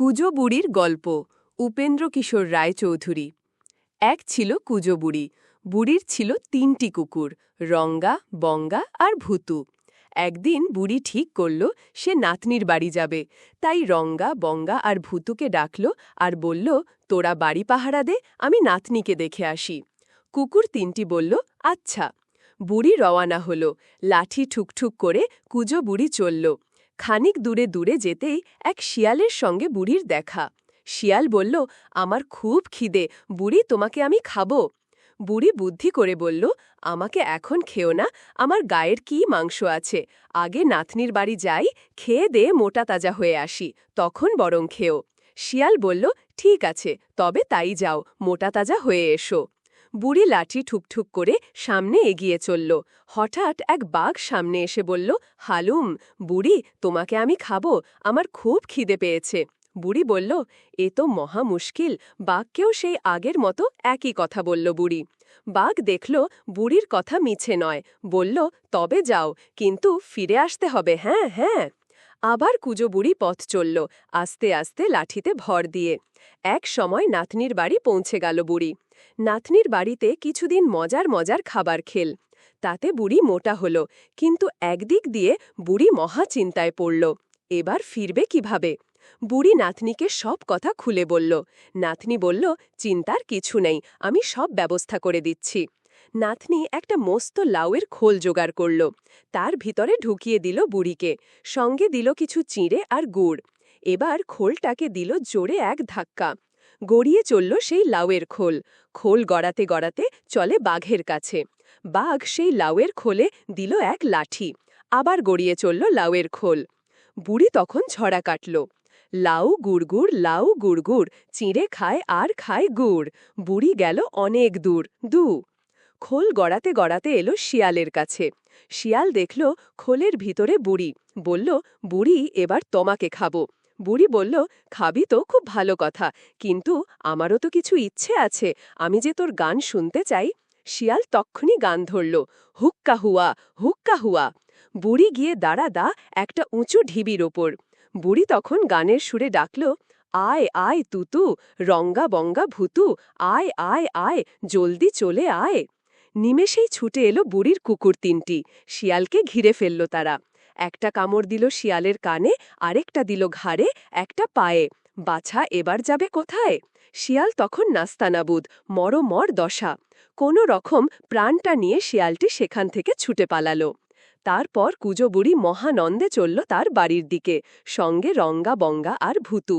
কুজো বুড়ির গল্প, উপেন্দ্র কিশোর রায়চৌধুরী। এক ছিল কুজো বুড়ি, বুড়ির ছিল তিনটি কুকুর, রঙ্গা, বঙ্গা আর ভুতু। একদিন বুড়ি ঠিক করল, সে নাতনির বাড়ি যাবে। তাই রঙ্গা, বঙ্গা আর ভুতুকে ডাকল আর বলল, তোরা বাড়ি পাহারা দে, আমি নাতনিকে দেখে আসি। কুকুর তিনটি বলল আচ্ছা। বুড়ি রওয়ানা হল, লাঠি ঠুকঠুক করে কুজো বুড়ি চলল। খানিক দূরে দূরে যেতেই এক শিয়ালের সঙ্গে বুড়ির দেখা। শিয়াল বলল, আমার খুব খিদে, বুড়ি তোমাকে আমি খাব। বুড়ি বুদ্ধি করে বলল, আমাকে এখন খেও না, আমার গায়ের কি মাংস আছে। আগে নাতনির বাড়ি যাই, খেয়ে দে মোটা তাজা হয়ে আসি, তখন বরং খেও। শিয়াল বলল, ঠিক আছে, তবে তাই যাও, মোটা তাজা হয়ে এসো। বুড়ি লাঠি ঠুকঠুক করে সামনে এগিয়ে চলল। হঠাৎ এক বাঘ সামনে এসে বলল, হালুম, বুড়ি, তোমাকে আমি খাব, আমার খুব খিদে পেয়েছে। বুড়ি বলল, এ তো মহা মুশকিল, বাঘকেও সেই আগের মতো একই কথা বলল বুড়ি। বাঘ দেখল, বুড়ির কথা মিছে নয়, বলল, তবে যাও, কিন্তু ফিরে আসতে হবে হ্যাঁ হ্যাঁ। আবার কুজো বুড়ি পথ চলল, আস্তে আস্তে লাঠিতে ভর দিয়ে। এক সময় নাতনির বাড়ি পৌঁছে গেল বুড়ি। নাতনির বাড়িতে কিছুদিন মজার মজার খাবার খেল। তাতে বুড়ি মোটা হল, কিন্তু একদিক দিয়ে বুড়ি মহা চিন্তায় পড়ল, এবার ফিরবে কীভাবে? বুড়ি নাতনিকে সব কথা খুলে বলল। নাতনি বলল, চিন্তার কিছু নেই, আমি সব ব্যবস্থা করে দিচ্ছি। নাতনি একটা মস্ত লাউয়ের খোল জোগাড় করল। তার ভিতরে ঢুকিয়ে দিল বুড়িকে, সঙ্গে দিল কিছু চিঁড়ে আর গুড়। এবার খোলটাকে দিল জোরে এক ধাক্কা। গড়িয়ে চলল সেই লাউয়ের খোল। খোল গড়াতে গড়াতে চলে বাঘের কাছে। বাঘ সেই লাউয়ের খোলে দিল এক লাঠি। আবার গড়িয়ে চলল লাউয়ের খোল। বুড়ি তখন ছড়া কাটল। লাউ গুড়গুড় লাউ গুড়গুড় চিঁড়ে খায় আর খায় গুড়। বুড়ি গেল অনেক দূর, দু। খোল গড়াতে গড়াতে এলো শিয়ালের কাছে। শিয়াল দেখল খোলের ভিতরে বুড়ি। বলল, বুড়ি, এবার তোমাকে খাব। বুড়ি বলল, খাবি তো, খুব ভালো কথা। কিন্তু আমারও তো কিছু ইচ্ছে আছে। আমি যে তোর গান শুনতে চাই? শিয়াল তক্ষুনি গান ধরল, হুক্কা হুয়া হুক্কা হুয়া। বুড়ি গিয়ে দাঁড়া দা একটা উঁচু ঢিবির ওপর। বুড়ি তখন গানের সুরে ডাকল, আয় আয়, তুতু, রঙ্গা বঙ্গা ভুতু, আয় আয় আয়, জলদি চলে আয়। নিমেষেই ছুটে এলো বুড়ির কুকুর তিনটি। শিয়ালকে ঘিরে ফেলল তারা। একটা কামড় দিল শিয়ালের কানে, আরেকটা দিল ঘাড়ে, একটা পায়ে। বাছা এবার যাবে কোথায়? শিয়াল তখন নাস্তানাবুদ মর দশা। কোনো রকম প্রাণটা নিয়ে শিয়ালটি সেখান থেকে ছুটে পালালো। তারপর কুজো বুড়ি মহানন্দে চলল তার বাড়ির দিকে। সঙ্গে রঙ্গা বঙ্গা আর ভূতু।